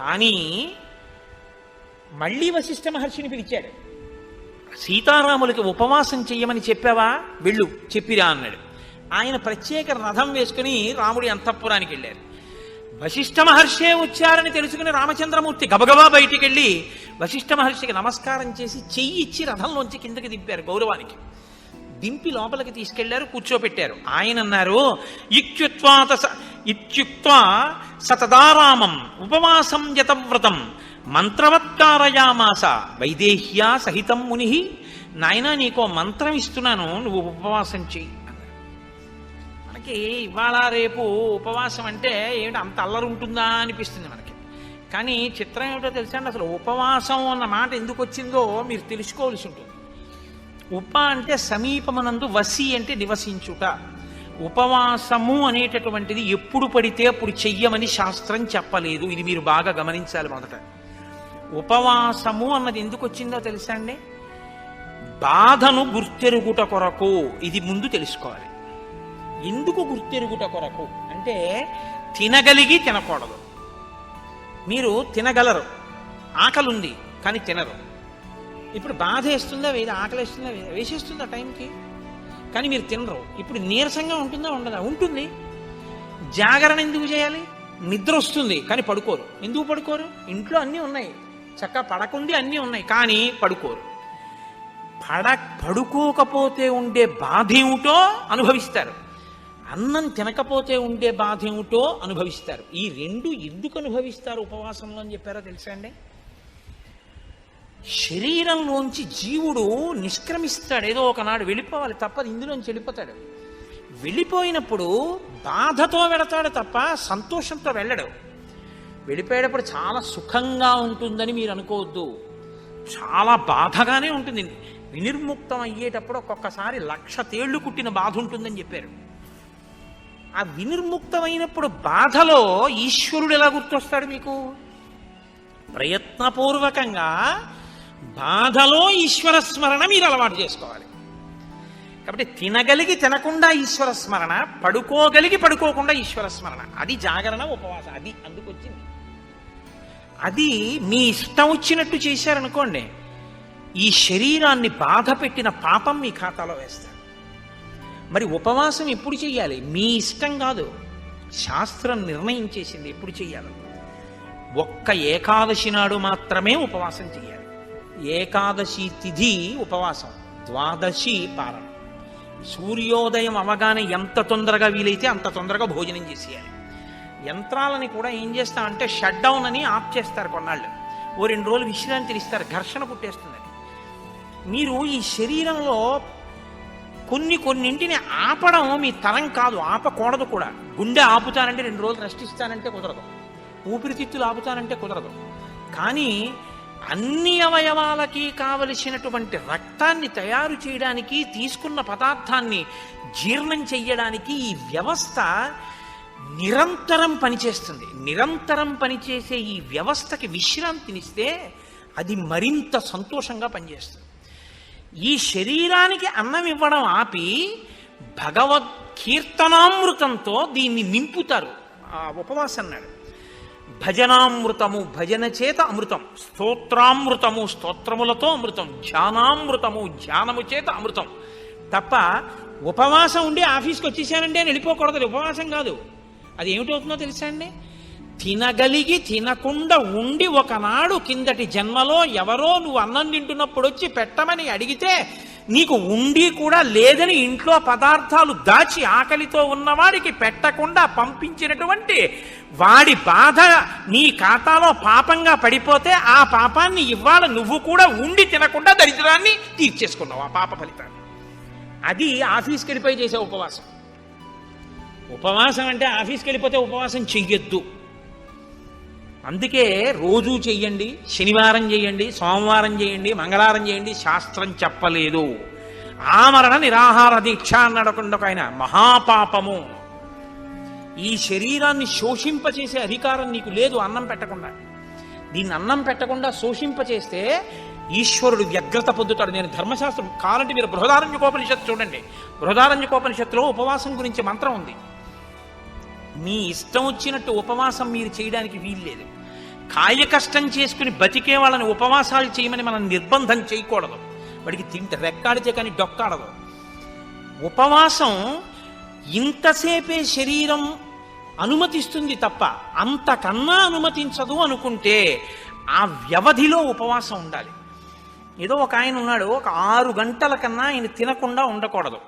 కానీ మళ్ళీ వశిష్ఠ మహర్షిని పిలిచాడు. సీతారాములకి ఉపవాసం చెయ్యమని చెప్పావా? వెళ్ళు చెప్పిరా అన్నాడు. ఆయన ప్రత్యేక రథం వేసుకుని రాముడి అంతఃపురానికి వెళ్ళారు. వశిష్ఠ మహర్షే వచ్చారని తెలుసుకుని రామచంద్రమూర్తి గబగబా బయటికి వెళ్ళి వశిష్ఠ మహర్షికి నమస్కారం చేసి చెయ్యి ఇచ్చి రథంలోంచి కిందకి దింపారు గౌరవానికి. దింపి లోపలికి తీసుకెళ్ళారు కూర్చోపెట్టారు. ఆయన అన్నారు ఇత్యుక్త్వాత స- సతదారామం ఉపవాసం యతవ్రతం మంత్రవత్కారయామాస వైదేహ్యా సహితం ముని. నాయనా నీకో మంత్రం ఇస్తున్నాను నువ్వు ఉపవాసం చెయ్యి మనకి ఇవాళ రేపు ఉపవాసం అంటే ఏమిటి అంత అల్లరి ఉంటుందా అనిపిస్తుంది మనకి. కానీ చిత్రం ఏమిటో తెలుసా అండి? అసలు ఉపవాసం అన్న మాట ఎందుకు వచ్చిందో మీరు తెలుసుకోవాల్సి ఉంటుంది. ఉప అంటే సమీపమనందు వసి అంటే నివసించుట. ఉపవాసము అనేటటువంటిది ఎప్పుడు పడితే అప్పుడు చెయ్యమని శాస్త్రం చెప్పలేదు. ఇది మీరు బాగా గమనించాలి మొదట. ఉపవాసము అన్నది ఎందుకు వచ్చిందో తెలుసా అండి? బాధను గుర్తెరుగుట కొరకు. ఇది ముందు తెలుసుకోవాలి. ఎందుకు గుర్తెరుగుట కొరకు? అంటే తినగలిగి తినకూడదు. మీరు తినగలరు. ఆకలి ఉంది కానీ తినరు. ఇప్పుడు బాధ వేస్తుందా వేది ఆకలి వేస్తుందా వేసేస్తుందా టైంకి? కానీ మీరు తినరు. ఇప్పుడు నీరసంగా ఉంటుందా ఉండదా? ఉంటుంది. జాగరణ ఎందుకు చేయాలి? నిద్ర వస్తుంది కానీ పడుకోరు. ఎందుకు పడుకోరు? ఇంట్లో అన్నీ ఉన్నాయి. చక్కగా పడకుంది అన్నీ ఉన్నాయి కానీ పడుకోరు. పడ పడుకోకపోతే ఉండే బాధ ఏమిటో అనుభవిస్తారు. అన్నం తినకపోతే ఉండే బాధ ఏమిటో అనుభవిస్తారు. ఈ రెండు ఎందుకు అనుభవిస్తారు ఉపవాసంలో అని చెప్పారో తెలుసా అండి? శరీరంలోంచి జీవుడు నిష్క్రమిస్తాడు. ఏదో ఒకనాడు వెళ్ళిపోవాలి తప్పదు ఇందులోంచి వెళ్ళిపోతాడు. వెళ్ళిపోయినప్పుడు బాధతో వెళతాడు తప్ప సంతోషంతో వెళ్ళడు. వెళ్ళిపోయేటప్పుడు చాలా సుఖంగా ఉంటుందని మీరు అనుకోవద్దు. చాలా బాధగానే ఉంటుంది. వినిర్ముక్తం అయ్యేటప్పుడు ఒక్కొక్కసారి లక్ష తేళ్ళు కుట్టిన బాధ ఉంటుందని చెప్పారు. ఆ వినిర్ముక్తమైనప్పుడు బాధలో ఈశ్వరుడు ఎలా గుర్తొస్తాడు మీకు? ప్రయత్నపూర్వకంగా బాధలో ఈశ్వర స్మరణ మీరు అలవాటు చేసుకోవాలి. కాబట్టి తినగలిగి తినకుండా ఈశ్వర స్మరణ పడుకోగలిగి పడుకోకుండా ఈశ్వర స్మరణ. అది జాగరణ ఉపవాసం అది అందుకొచ్చింది. అది మీ ఇష్టం వచ్చినట్టు చేశారనుకోండి ఈ శరీరాన్ని బాధ పెట్టిన పాపం మీ ఖాతాలో వేస్తారు. మరి ఉపవాసం ఎప్పుడు చెయ్యాలి? మీ ఇష్టం కాదు. శాస్త్రం నిర్ణయం చేసింది ఎప్పుడు చెయ్యాలి? ఒక్క ఏకాదశి నాడు మాత్రమే ఉపవాసం చేయాలి ఏకాదశి తిథి ఉపవాసం ద్వాదశి పారణ సూర్యోదయం అవగానే ఎంత తొందరగా వీలైతే అంత తొందరగా భోజనం చేసేయాలి. యంత్రాలని కూడా ఏం చేస్తామంటే షట్ డౌన్ అని ఆఫ్ చేస్తారు కొన్నాళ్ళు. ఓ రెండు రోజులు విశ్రాంతి ఇస్తారు ఘర్షణ పుట్టేస్తుంది. మీరు ఈ శరీరంలో కొన్ని కొన్నింటిని ఆపడం మీ తరం కాదు ఆపకూడదు కూడా. గుండె ఆపుతానంటే రెండు రోజులు రెస్ట్ ఇస్తానంటే కుదరదు. ఊపిరితిత్తులు ఆపుతానంటే కుదరదు. కానీ అన్ని అవయవాలకి కావలసినటువంటి రక్తాన్ని తయారు చేయడానికి తీసుకున్న పదార్థాన్ని జీర్ణం చెయ్యడానికి ఈ వ్యవస్థ నిరంతరం పనిచేస్తుంది. నిరంతరం పనిచేసే ఈ వ్యవస్థకి విశ్రాంతినిస్తే అది మరింత సంతోషంగా పనిచేస్తుంది. ఈ శరీరానికి అన్నం ఇవ్వడం ఆపి భగవద్ కీర్తనామృతంతో దీన్ని నింపుతారు. ఆ ఉపవాసం అన్నాడు భజనామృతము భజన చేత అమృతం. స్తోత్రామృతము స్తోత్రములతో అమృతం. ధ్యానామృతము ధ్యానము చేత అమృతం. తప్ప ఉపవాసం ఉండి ఆఫీస్కి వచ్చేసానంటే అని వెళ్ళిపోకూడదు. ఉపవాసం కాదు. అది ఏమిటవుతుందో తెలుసా అండి? తినగలిగి తినకుండా ఉండి ఒకనాడు కిందటి జన్మలో ఎవరో నువ్వు అన్నం తింటున్నప్పుడు వచ్చి పెట్టమని అడిగితే నీకు ఉండి కూడా లేదని ఇంట్లో పదార్థాలు దాచి ఆకలితో ఉన్నవాడికి పెట్టకుండా పంపించినటువంటి వాడి బాధ నీ ఖాతాలో పాపంగా పడిపోతే ఆ పాపాన్ని ఇవాళ నువ్వు కూడా ఉండి తినకుండా దరిద్రాన్ని తీర్చేసుకున్నావు ఆ పాప ఫలితాన్ని. అది ఆఫీస్కి వెళ్ళిపోయి చేసే ఉపవాసం. ఉపవాసం అంటే ఆఫీస్కి వెళ్ళిపోతే ఉపవాసం చెయ్యొద్దు. అందుకే రోజూ చెయ్యండి శనివారం చేయండి సోమవారం చేయండి మంగళవారం చేయండి శాస్త్రం చెప్పలేదు. ఆమరణ నిరాహార దీక్ష నడకుండా ఒక ఆయన మహాపాపము. ఈ శరీరాన్ని శోషింపచేసే అధికారం నీకు లేదు అన్నం పెట్టకుండా. దీన్ని అన్నం పెట్టకుండా శోషింపచేస్తే ఈశ్వరుడు వ్యగ్రత పొందుతాడు. నేను ధర్మశాస్త్రం కావాలంటే మీరు బృహదారణ్యకోపనిషత్తు చూడండి. బృహదారణ్యకోపనిషత్తులో ఉపవాసం గురించి మంత్రం ఉంది. మీ ఇష్టం వచ్చినట్టు ఉపవాసం మీరు చేయడానికి వీల్లేదు. కాయ కష్టం చేసుకుని బతికే వాళ్ళని ఉపవాసాలు చేయమని మనం నిర్బంధం చేయకూడదు. వాడికి తింటే రెక్కాడితే కానీ డొక్కాడదు. ఉపవాసం ఇంతసేపే శరీరం అనుమతిస్తుంది తప్ప అంతకన్నా అనుమతించదు అనుకుంటే ఆ వ్యవధిలో ఉపవాసం ఉండాలి. ఏదో ఒక ఆయన ఉన్నాడు ఒక ఆరు గంటల కన్నా ఆయన తినకుండా ఉండకూడదు.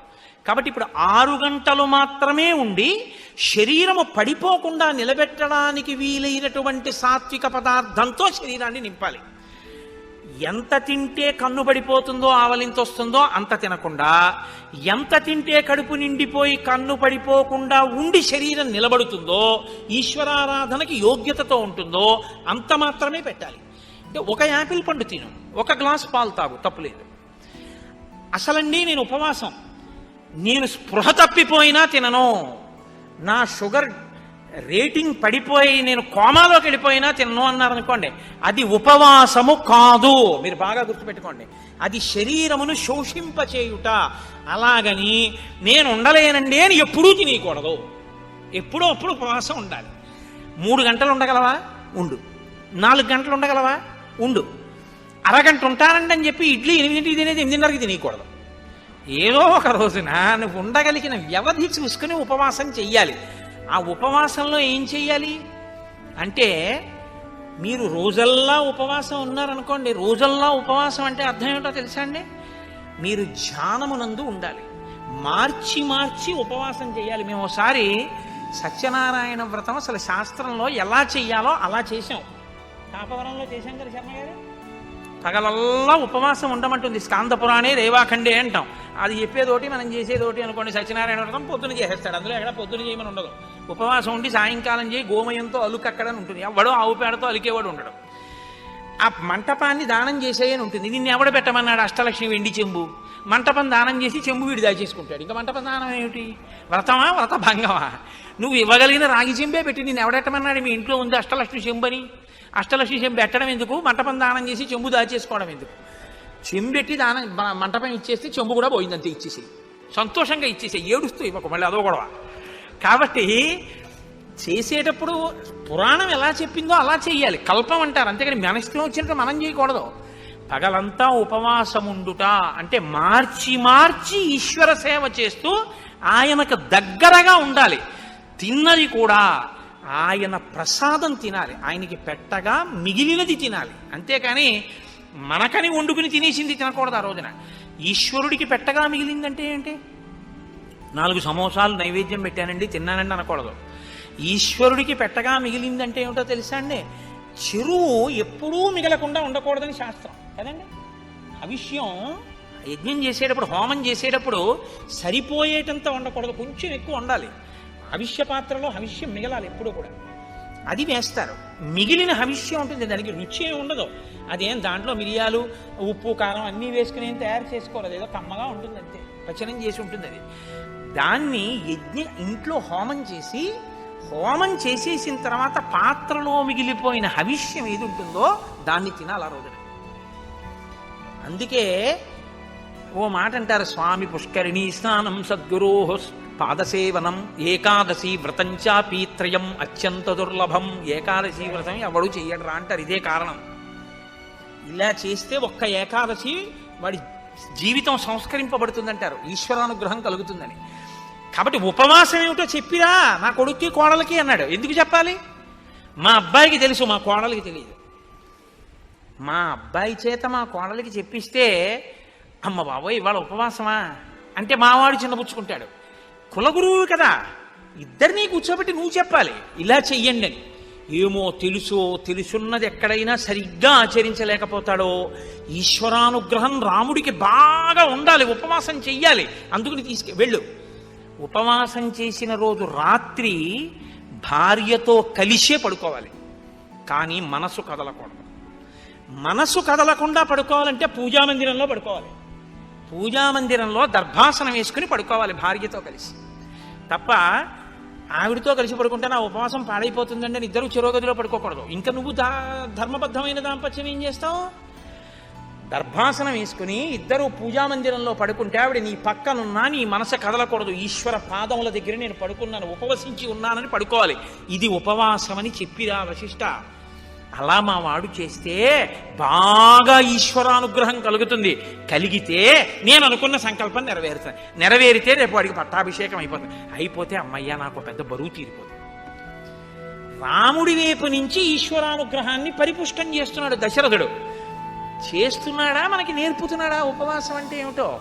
కాబట్టి ఇప్పుడు ఆరు గంటలు మాత్రమే ఉండి శరీరము పడిపోకుండా నిలబెట్టడానికి వీలైనటువంటి సాత్విక పదార్థంతో శరీరాన్ని నింపాలి. ఎంత తింటే కన్ను పడిపోతుందో ఆవలింత వస్తుందో అంత తినకుండా ఎంత తింటే కడుపు నిండిపోయి కన్ను పడిపోకుండా ఉండి శరీరం నిలబడుతుందో ఈశ్వరారాధనకి యోగ్యతతో ఉంటుందో అంత మాత్రమే పెట్టాలి. అంటే ఒక యాపిల్ పండు తిను ఒక గ్లాస్ పాలు తాగు తప్పులేదు. అసలండి నేను ఉపవాసం. నేను స్పృహ తప్పిపోయినా తినను. నా షుగర్ రేటింగ్ పడిపోయి నేను కోమాలోకి వెళ్ళిపోయినా తినను అన్నారనుకోండి అది ఉపవాసము కాదు. మీరు బాగా గుర్తుపెట్టుకోండి. అది శరీరమును శోషింపచేయుట. అలాగని నేను ఉండలేనండి అని ఎప్పుడూ తినేయకూడదు. ఎప్పుడో అప్పుడు ఉపవాసం ఉండాలి. మూడు గంటలు ఉండగలవా? ఉండు. నాలుగు గంటలు ఉండగలవా? ఉండు. అరగంట ఉంటానండి అని చెప్పి ఇడ్లీ ఎనిమిదింటికి తినేది ఎనిమిదిన్నరకి తినేయకూడదు. ఏదో ఒక రోజున నువ్వు ఉండగలిగిన వ్యవధి చూసుకుని ఉపవాసం చెయ్యాలి. ఆ ఉపవాసంలో ఏం చెయ్యాలి? అంటే మీరు రోజల్లా ఉపవాసం ఉన్నారనుకోండి రోజల్లా ఉపవాసం అంటే అర్థం ఏమిటో తెలుసా అండి? మీరు ధ్యానమునందు ఉండాలి. మార్చి మార్చి ఉపవాసం చేయాలి మేము ఒకసారి సత్యనారాయణ వ్రతం అసలు శాస్త్రంలో ఎలా చెయ్యాలో అలా చేశాం. కాపవరంలో చేశాం కదా శర్మ గారు? పగలల్లా ఉపవాసం ఉండమంటుంది. స్కాందపురాణే రేవాఖండే అంటాం. అది చెప్పేదోటి మనం చేసేదోటి అనుకోండి సత్యనారాయణ వ్రతం పొద్దున చేసేస్తాడు. అందులో ఎక్కడ పొద్దున చేయమని ఉండదు. ఉపవాసం ఉండి సాయంకాలం చేయి గోమయంతో అలుకక్కడని ఉంటుంది. ఎవడో ఆవు పేడతో అలికేవాడు ఉండడు. ఆ మంటపాన్ని దానం చేసేయని ఉంటుంది. నిన్ను ఎవడ పెట్టమన్నాడు? అష్టలక్ష్మి వెండి చెంబు. మంటపం దానం చేసి చెంబు వీడి దాచేసుకుంటాడు ఇంకా మంటపం దానం ఏమిటి? వ్రతమా వ్రత భంగమా? నువ్వు ఇవ్వగలిగిన రాగి చెంబే పెట్టి నేను ఎవడెట్టమన్నాడు మీ ఇంట్లో ఉంది అష్టలక్ష్మి చెంబు అని అష్టలక్ష్మి చెంబు పెట్టడం ఎందుకు? మంటపం దానం చేసి చెంబు దాచేసుకోవడం ఎందుకు? చెంబెట్టి దానం మ- మంటపం ఇచ్చేస్తే చెంబు కూడా పోయిందంతే ఇచ్చేసి. సంతోషంగా ఇచ్చేసే ఏడుస్తూ ఇవ్వకు మళ్ళీ అదో గొడవ. కాబట్టి చేసేటప్పుడు పురాణం ఎలా చెప్పిందో అలా చెయ్యాలి. కల్పం అంటారు. అంతేకాని మన వచ్చినట్టు మనం చేయకూడదు. పగలంతా ఉపవాసం ఉండుట అంటే మార్చి మార్చి ఈశ్వర సేవ చేస్తూ ఆయనకు దగ్గరగా ఉండాలి. తిన్నది కూడా ఆయన ప్రసాదం తినాలి. ఆయనకి పెట్టగా మిగిలినది తినాలి. అంతేకాని మనకని వండుకుని తినేసింది తినకూడదు ఆ రోజున. ఈశ్వరుడికి పెట్టగా మిగిలిందంటే ఏంటి? నాలుగు సమోసాలు నైవేద్యం పెట్టానండి తిన్నానండి అనకూడదు. ఈశ్వరుడికి పెట్టగా మిగిలిందంటే ఏమిటో తెలుసా అండి? చెరువు ఎప్పుడూ మిగలకుండా ఉండకూడదని శాస్త్రం. కదండి? హవిష్యం యజ్ఞం చేసేటప్పుడు హోమం చేసేటప్పుడు సరిపోయేటంత ఉండకూడదు కొంచెం ఎక్కువ ఉండాలి. హవిష్య పాత్రలో హవిష్యం మిగలాలి ఎప్పుడూ కూడా. అది వేస్తారు. మిగిలిన హవిష్యం ఉంటుంది దానికి రుచి ఏమి ఉండదు. అదేం దాంట్లో మిరియాలు ఉప్పు కారం అన్నీ వేసుకుని ఏం తయారు చేసుకోలేదు. ఏదో కమ్మగా ఉంటుంది అంతే పచనం చేసి ఉంటుంది అది. దాన్ని యజ్ఞ ఇంట్లో హోమం చేసి హోమం చేసేసిన తర్వాత పాత్రలో మిగిలిపోయిన హవిష్యం ఏది ఉంటుందో దాన్ని తినాలి ఆ రోజున. అందుకే ఓ మాట అంటారు స్వామి పుష్కరిణీ స్నానం సద్గురో పాదసేవనం ఏకాదశి వ్రతంచా పీత్రయం అత్యంత దుర్లభం. ఏకాదశి వ్రతం ఎవడు చెయ్యడరా అంటారు. ఇదే కారణం. ఇలా చేస్తే ఒక్క ఏకాదశి వాడి జీవితం సంస్కరింపబడుతుందంటారు. ఈశ్వరానుగ్రహం కలుగుతుందని. కాబట్టి ఉపవాసం ఏమిటో చెప్పిరా నా కొడుక్కి కోడలికి అన్నాడు. ఎందుకు చెప్పాలి? మా అబ్బాయికి తెలుసు మా కోడలికి తెలియదు. మా అబ్బాయి చేత మా కోడలికి చెప్పిస్తే అమ్మ బాబోయ్ ఇవాళ ఉపవాసమా? అంటే మావాడు చిన్నపుచ్చుకుంటాడు కులగురువు కదా ఇద్దరినీ కూర్చోబెట్టి నువ్వు చెప్పాలి. ఇలా చెయ్యండి అని. ఏమో తెలుసో తెలుసున్నది ఎక్కడైనా సరిగ్గా ఆచరించలేకపోతాడో ఈశ్వరానుగ్రహం రాముడికి బాగా ఉండాలి ఉపవాసం చెయ్యాలి. అందుకని తీసుకు వెళ్ళు. ఉపవాసం చేసిన రోజు రాత్రి భార్యతో కలిసే పడుకోవాలి. కానీ మనసు కదలకూడదు. మనసు కదలకుండా పడుకోవాలంటే పూజామందిరంలో పడుకోవాలి. పూజామందిరంలో దర్భాసనం వేసుకుని పడుకోవాలి భార్యతో కలిసి. తప్ప ఆవిడతో కలిసి పడుకుంటే నా ఉపవాసం పాడైపోతుందండి అని ఇద్దరు చిరోగదిలో పడుకోకూడదు. ఇంకా నువ్వు దా ధర్మబద్ధమైన దాంపత్యం ఏం చేస్తావు? దర్భాసనం వేసుకుని ఇద్దరు పూజామందిరంలో పడుకుంటే ఆవిడ నీ పక్కనున్నా నీ మనసు కదలకూడదు. ఈశ్వర పాదముల దగ్గర నేను పడుకున్నాను ఉపవసించి ఉన్నానని పడుకోవాలి. ఇది ఉపవాసం అని చెప్పిరా వశిష్ట. అలా మా వాడు చేస్తే బాగా ఈశ్వరానుగ్రహం కలుగుతుంది. కలిగితే నేను అనుకున్న సంకల్పం నెరవేరుతాను నెరవేరితే రేపు వాడికి పట్టాభిషేకం అయిపోతుంది. అయిపోతే అమ్మయ్య నాకు పెద్ద బరువు తీరిపోతుంది. రాముడి వైపు నుంచి ఈశ్వరానుగ్రహాన్ని పరిపుష్టం చేస్తున్నాడు దశరథుడు. చేస్తున్నాడా మనకి నేర్పుతున్నాడా ఉపవాసం అంటే ఏమిటో?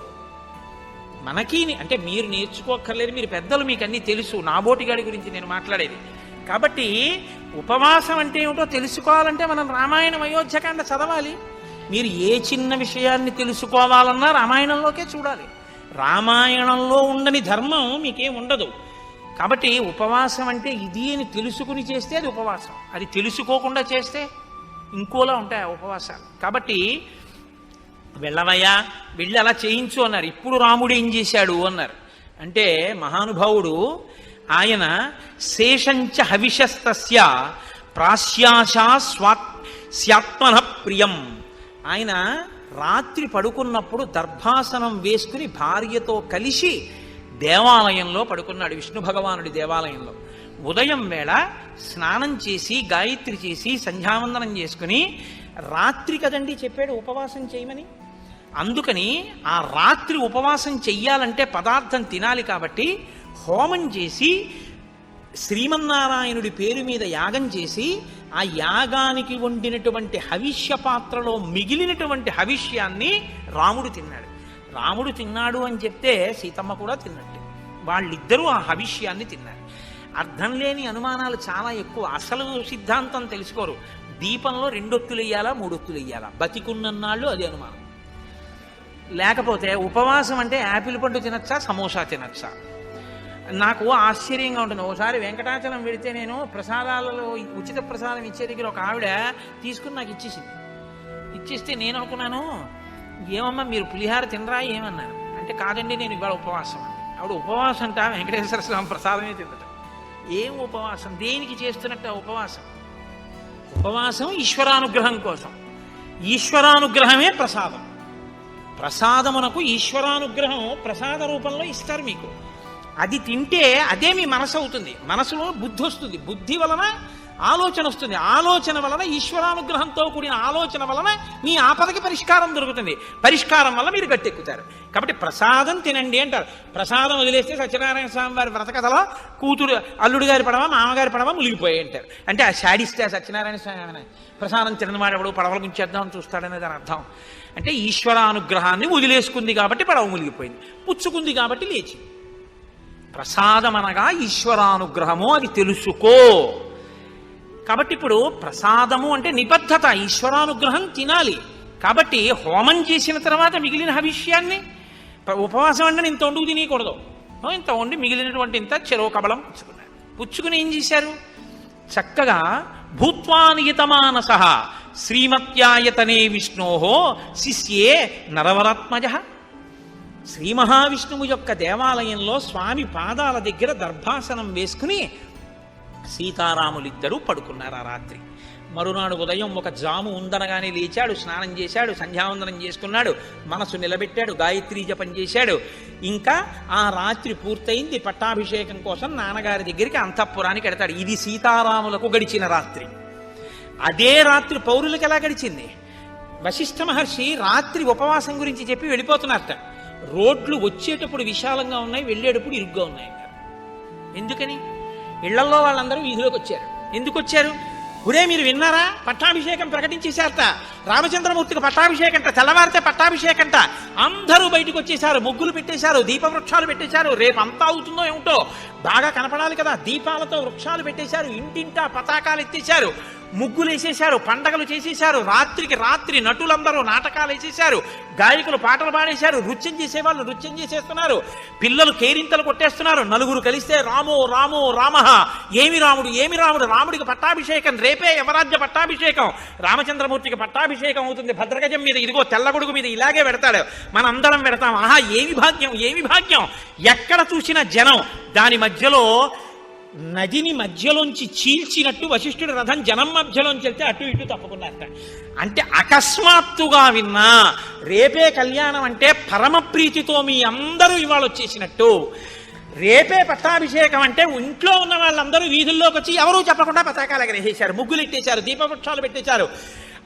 మనకి అంటే మీరు నేర్చుకోక్కర్లేదు మీరు పెద్దలు మీకు అన్నీ తెలుసు. నాబోటిగాడి గురించి నేను మాట్లాడేది. కాబట్టి ఉపవాసం అంటే ఏమిటో తెలుసుకోవాలంటే మనం రామాయణం అయోధ్యకాండ చదవాలి. మీరు ఏ చిన్న విషయాన్ని తెలుసుకోవాలన్నా రామాయణంలోకే చూడాలి. రామాయణంలో ఉండని ధర్మం మీకేం ఉండదు. కాబట్టి ఉపవాసం అంటే ఇది అని తెలుసుకుని చేస్తే అది ఉపవాసం. అది తెలుసుకోకుండా చేస్తే ఇంకోలా ఉంటాయి ఆ ఉపవాసాలు. కాబట్టి వెళ్ళవయ్యా వెళ్ళి అలా చేయించు అన్నారు. ఇప్పుడు రాముడు ఏం చేశాడు అన్నారు. అంటే మహానుభావుడు ఆయన శేషంచ హవిషస్తస్య ప్రాశ్యాశా స్వా స్యాత్మన ప్రియం. ఆయన రాత్రి పడుకున్నప్పుడు దర్భాసనం వేసుకుని భార్యతో కలిసి దేవాలయంలో పడుకున్నాడు విష్ణు భగవానుడి దేవాలయంలో. ఉదయం వేళ స్నానం చేసి గాయత్రి చేసి సంధ్యావందనం చేసుకుని రాత్రి కదండి చెప్పాడు ఉపవాసం చేయమని? అందుకని ఆ రాత్రి ఉపవాసం చెయ్యాలంటే పదార్థం తినాలి కాబట్టి హోమం చేసి శ్రీమన్నారాయణుడి పేరు మీద యాగం చేసి ఆ యాగానికి వండినటువంటి హవిష్య పాత్రలో మిగిలినటువంటి హవిష్యాన్ని రాముడు తిన్నాడు. రాముడు తిన్నాడు అని చెప్తే సీతమ్మ కూడా తిన్నట్టు. వాళ్ళిద్దరూ ఆ హవిష్యాన్ని తిన్నారు. అర్థం లేని అనుమానాలు చాలా ఎక్కువ. అసలు సిద్ధాంతం తెలుసుకోరు. దీపంలో రెండొత్తులు వేయాలా మూడొత్తులు వేయాలా బతికున్నన్నాళ్ళు అది అనుమానం. లేకపోతే ఉపవాసం అంటే యాపిల్ పండు తినచ్చా సమోసా తినచ్చా? నాకు ఆశ్చర్యంగా ఉంటుంది. ఒకసారి వెంకటాచలం పెడితే నేను ప్రసాదాలలో ఉచిత ప్రసాదం ఇచ్చే దగ్గర ఒక ఆవిడ తీసుకుని నాకు ఇచ్చేసింది. ఇచ్చేస్తే నేను అనుకున్నాను ఏమమ్మా మీరు పులిహార తినరా ఏమన్నారు అంటే కాదండి నేను ఇవాళ ఉపవాసం. ఆవిడ ఉపవాసం అంట వెంకటేశ్వర స్వామి ప్రసాదమే తిందట. ఏం ఉపవాసం? దేనికి చేస్తున్నట్టు ఉపవాసం? ఉపవాసం ఈశ్వరానుగ్రహం కోసం. ఈశ్వరానుగ్రహమే ప్రసాదం. ప్రసాదమునకు ఈశ్వరానుగ్రహం ప్రసాద రూపంలో ఇస్తారు మీకు. అది తింటే అదే మీ మనసు అవుతుంది. మనసులో బుద్ధి వస్తుంది. బుద్ధి వలన ఆలోచన వస్తుంది. ఆలోచన వలన ఈశ్వరానుగ్రహంతో కూడిన ఆలోచన వలన మీ ఆపదకి పరిష్కారం దొరుకుతుంది. పరిష్కారం వల్ల మీరు గట్టెక్కుతారు. కాబట్టి ప్రసాదం తినండి అంటారు. ప్రసాదం వదిలేస్తే సత్యనారాయణ స్వామి వారి వ్రతకథలో కూతురు అల్లుడు గారి పడవ మామగారి పడవ మునిగిపోయాయి అంటారు. అంటే ఆ శాడిస్తే సత్యనారాయణ స్వామి ఏమైనా ప్రసాదం తినని వాడు పడవల గుంచేద్దామని చూస్తాడనే దాని అర్థం. అంటే ఈశ్వరానుగ్రహాన్ని వదిలేసుకుంది కాబట్టి పడవ మునిగిపోయింది. పుచ్చుకుంది కాబట్టి లేచి ప్రసాదం అనగా ఈశ్వరానుగ్రహము అది తెలుసుకో. కాబట్టి ఇప్పుడు ప్రసాదము అంటే నిబద్ధత ఈశ్వరానుగ్రహం తినాలి. కాబట్టి హోమం చేసిన తర్వాత మిగిలిన హవిష్యాన్ని ఉపవాసం అంటే ఇంత వండుకు తినకూడదు. ఇంత వండి మిగిలినటువంటి ఇంత చెరో కబలం పుచ్చుకున్నారు పుచ్చుకుని ఏం చేశారు? చక్కగా భూత్వానియతమానస శ్రీమత్యాయతనే విష్ణోహో శిష్యే నరవరాత్మజ. శ్రీ మహావిష్ణువు యొక్క దేవాలయంలో స్వామి పాదాల దగ్గర దర్భాసనం వేసుకుని సీతారాములిద్దరూ పడుకున్నారు ఆ రాత్రి. మరునాడు ఉదయం ఒక జాము ఉందనగానే లేచాడు స్నానం చేశాడు సంధ్యావందనం చేసుకున్నాడు మనసు నిలబెట్టాడు గాయత్రీ జపం చేశాడు. ఇంకా ఆ రాత్రి పూర్తయింది పట్టాభిషేకం కోసం నాన్నగారి దగ్గరికి అంతఃపురానికి వెడతాడు ఇది సీతారాములకు గడిచిన రాత్రి. అదే రాత్రి పౌరులకు ఎలా గడిచింది? వశిష్ఠ మహర్షి రాత్రి ఉపవాసం గురించి చెప్పి వెళ్ళిపోతున్నారట. రోడ్లు వచ్చేటప్పుడు విశాలంగా ఉన్నాయి వెళ్ళేటప్పుడు ఇరుగ్గా ఉన్నాయి ఎందుకని? ఇళ్ళలో వాళ్ళందరూ వీధిలోకి వచ్చారు. ఎందుకు వచ్చారు? ఒరే మీరు విన్నారా? పట్టాభిషేకం ప్రకటించేశారట. రామచంద్రమూర్తికి పట్టాభిషేకంట తెల్లవారితే పట్టాభిషేకంట. అందరూ బయటకు వచ్చేసారు ముగ్గులు పెట్టేశారు దీప వృక్షాలు పెట్టేశారు. రేపు అంతా అవుతుందో ఏమిటో బాగా కనపడాలి కదా. దీపాలతో వృక్షాలు పెట్టేశారు ఇంటింటా పతాకాలు ఎత్తేశారు. ముగ్గులు వేసేశారు పండగలు చేసేశారు రాత్రికి రాత్రి నటులందరూ నాటకాలు వేసేశారు గాయకులు పాటలు పాడేశారు నృత్యం చేసేవాళ్ళు నృత్యం చేసేస్తున్నారు పిల్లలు కేరింతలు కొట్టేస్తున్నారు నలుగురు కలిస్తే రామో రామో రామ ఏమి రాముడు ఏమి రాముడు రాముడికి పట్టాభిషేకం రేపే యమరాజ్య పట్టాభిషేకం రామచంద్రమూర్తికి పట్టాభిషేకం అవుతుంది భద్రగజం మీద ఇదిగో తెల్లగొడుగు మీద ఇలాగే పెడతాడు మనందరం పెడతాం ఆహా ఏమి భాగ్యం ఏమి భాగ్యం ఎక్కడ చూసిన జనం దాని మధ్యలో నదిని మధ్యలోంచి చీల్చినట్టు వశిష్ఠుడి రథం జనం మధ్యలోంచి వెళ్తే అటు ఇటు తప్పుకున్నారట. అంటే అకస్మాత్తుగా విన్నా రేపే కళ్యాణం అంటే పరమ ప్రీతితో మీ అందరూ ఇవాళ వచ్చేసినట్టు. రేపే పట్టాభిషేకం అంటే ఇంట్లో ఉన్న వాళ్ళందరూ వీధుల్లోకి వచ్చి ఎవరూ చెప్పకుండా పతాకాలు ఎగరేసేశారు. ముగ్గులు ఎట్టేశారు దీపవృక్షాలు పెట్టేశారు.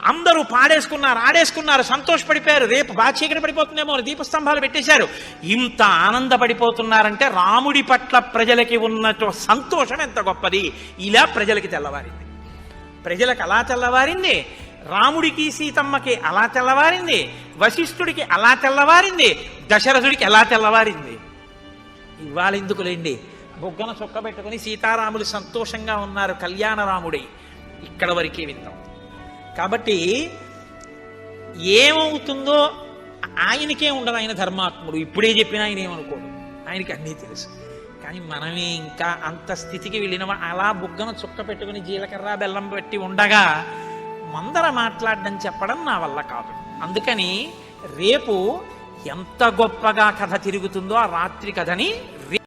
అందరూ పాడేసుకున్నారు ఆడేసుకున్నారు సంతోషపడిపోయారు. రేపు బాగా చీకటి పడిపోతుందేమో అని దీపస్తంభాలు పెట్టేశారు. ఇంత ఆనందపడిపోతున్నారంటే రాముడి పట్ల ప్రజలకి ఉన్నట్టు సంతోషం ఎంత గొప్పది? ఇలా ప్రజలకి తెల్లవారింది. ప్రజలకు అలా తెల్లవారింది. రాముడికి సీతమ్మకి అలా తెల్లవారింది. వశిష్ఠుడికి అలా తెల్లవారింది. దశరథుడికి ఎలా తెల్లవారింది? ఇవాళ ఎందుకులేండి? బొగ్గన చొక్క పెట్టుకుని సీతారాములు సంతోషంగా ఉన్నారు. కళ్యాణరాముడై. ఇక్కడ వరకే విందాం. కాబట్టి ఏమవుతుందో ఆయనకే ఉండదు ఆయన ధర్మాత్ముడు. ఇప్పుడే చెప్పినా ఆయన ఏమనుకోడు. ఆయనకి అన్నీ తెలుసు. కానీ మనమే ఇంకా అంత స్థితికి వెళ్ళిన అలా బుగ్గన చుక్క పెట్టుకుని జీలకర్ర బెల్లం పెట్టి ఉండగా మందర మాట్లాడడం చెప్పడం నా వల్ల కాదు. అందుకని రేపు ఎంత గొప్పగా కథ తిరుగుతుందో ఆ రాత్రి కథని